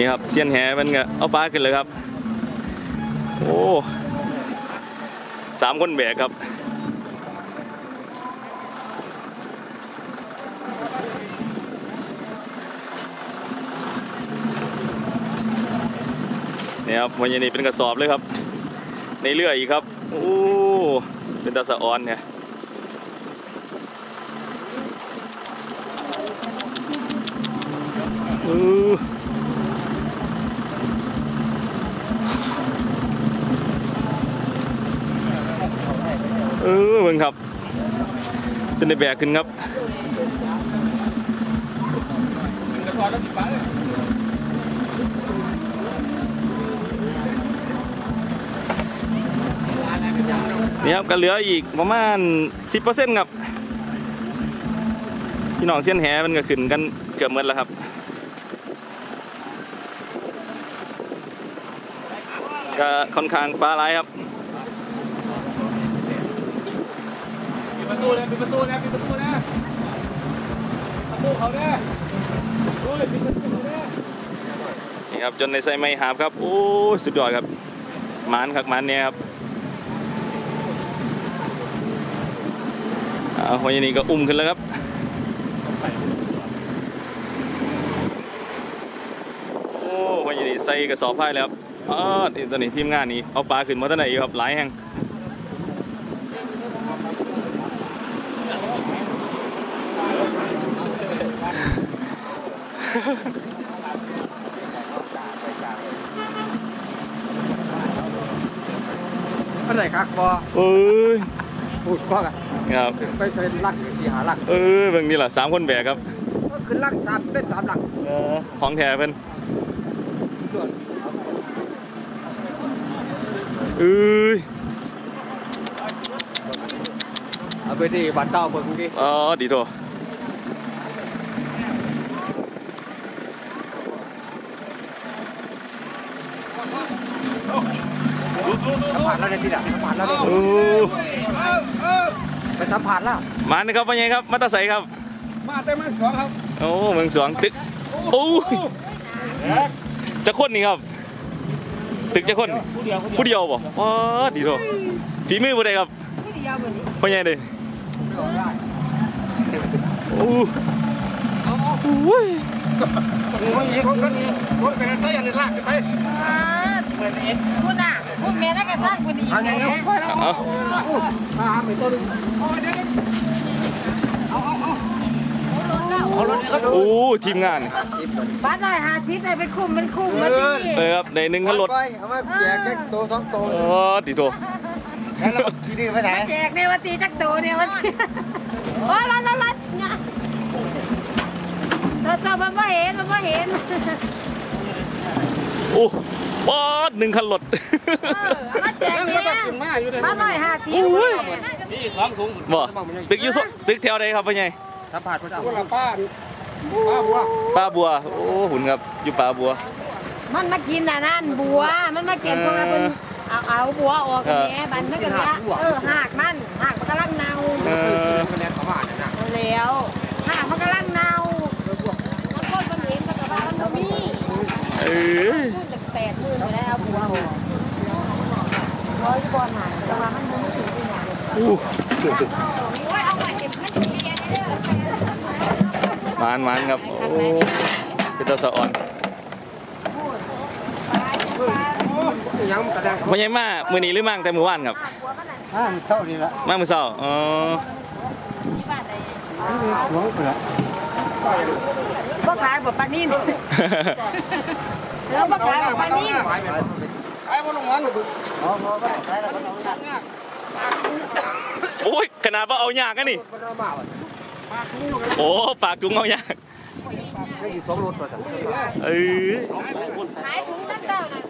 นี่ครับเซียนแหมันก็เอาปลาขึ้นเลยครับ โอ้สามคนแบกครับนี่ครับวันนี้เป็นกระสอบเลยครับ ในเรืออีกครับ โอ้ เป็นตาสะออนเนี่ยเออ เออเบิ่งครับจนได้แบกขึ้นครับนี่ครับก็เหลืออีกประมาณ 10%ครับพี่น้องเส้นแหมันก็ขึ้นกันเกือบหมดแล้วครับก็ค่อนข้างปลาไหลครับ ประตูเลยปิดประตูนะปิดประตูนะประตูเขาเนี่ยโอ้ยปิดประตูเขาเนี่ยนี่ครับจนในไส้ไม่หาบครับโอ้สุดยอดครับมานครับมานเนี่ยครับเอาวันนี้ก็อุ้มขึ้นแล้วครับโอ้วันนี้ใส่กระสอบผ้าแล้วครับอ๋อนี่ตอนนี้ทีมงานนี้เอาปลาขึ้นมาตั้งไหนครับหลายแห่ง อะไรครับบอเอ้ยพูดก็กันครับไปใส่ลักที่หาลักเออเบิ่งนี่แหละสามคนแบกครับก็คือลักสามเต้นสามหลักของแท้เพิ่นส่วนเอ้ยเอาไปดีบัตรเต้าเบิ่งดิอ๋อดีโถ สัมผัสแล้วในที่ไหนสัมผัสแล้วดิโอ้ไปสัมผัสแล้วมานี่ครับว่าไงครับมาตาใสครับ มาเต็มมันสองครับโอ้เมืองสวงตึกโอ้ยจะคนนี่ครับ ตึกจะคนผู้เดียวผู้เดียวผู้เดียวบ่อ๋อดีโถฝีมือผู้ใดครับผู้เดียวแบบนี้ว่าไงเด้ไม่ออกได้โอ้เอาเอาโอ้ยคนนี้คนคนนี้คนกันได้ยันในลากไป เหมือนเอ็ดคุณอะคุณแม่ได้กระสร้างคุณดีอันไงนี้ไปแล้วเอามาหาไปตัวนึงโอ้ยเดี๋ยวเอาเอาเอาเอารถนี่เขาดูโอ้ทีมงานบ้านหน่อยหาซิปเลยไปคุมมันคุมมาดิเออครับในหนึ่งคันรถไปเอามาแจกแค่ตัวสองตัวอ๋อดีโถแล้วเราทีนี้ไปไหนแจกในวันตีจักโตในวันตีโอ้ยรัดรัดรัดเนี่ยเธอเธอมันไม่เห็นมันไม่เห็นโอ้ ปอดหนึ่งคันรถเออเอามาแจกเนี่ยบ้านหน่อยหาซิปนี่สองถุงบ่ตึกอยูโซตึกแถวใดครับพ่อใหญ่สัมผัสพระเจ้าคนละป้าป้าบัวป้าบัว โอ้หุ่นครับอยู่ป้าบัว มันมากินน่ะนั่นบัว มันมาเก็บพวกนั้นเอาเอาบัวออกกันแหน่บันนั่นกันเนี่ยเออหากมันหากมันกำลังเนาเออคะแนนประมาณนั้นนะแล้วหากมันกำลังเนามันคนมันเห็นมันก็ว่ามันบ่มีเออ ร้อยกว่าหาแต่ว่ามันไม่ถึงที่ไหนอู้โอ้ยเอาไปเก็บมันจะเรียนได้เลยมานมานครับ โอ้เป็นตัวสะอ่อนยังกระดังพ่อใหญ่มามือนี้หรือมั่งแต่มือว่านครับอ่าเท่านี้ละมามือเศร้าอ๋อหลวงไปละบ่ขายบ่ปานนี้เออบ่ขายบ่ปาน ไอ้บนลงวันอ๋อพอไปใช้แล้วก็ต้างตัดโอ้ยขนาดว่าเอายากกันนี่มันเอามาปากคุ้งลงโอ้ปากถุงเอายากได้อีกสองรถป่ะจ๊ะเออขายถุงน้ำเต้านะ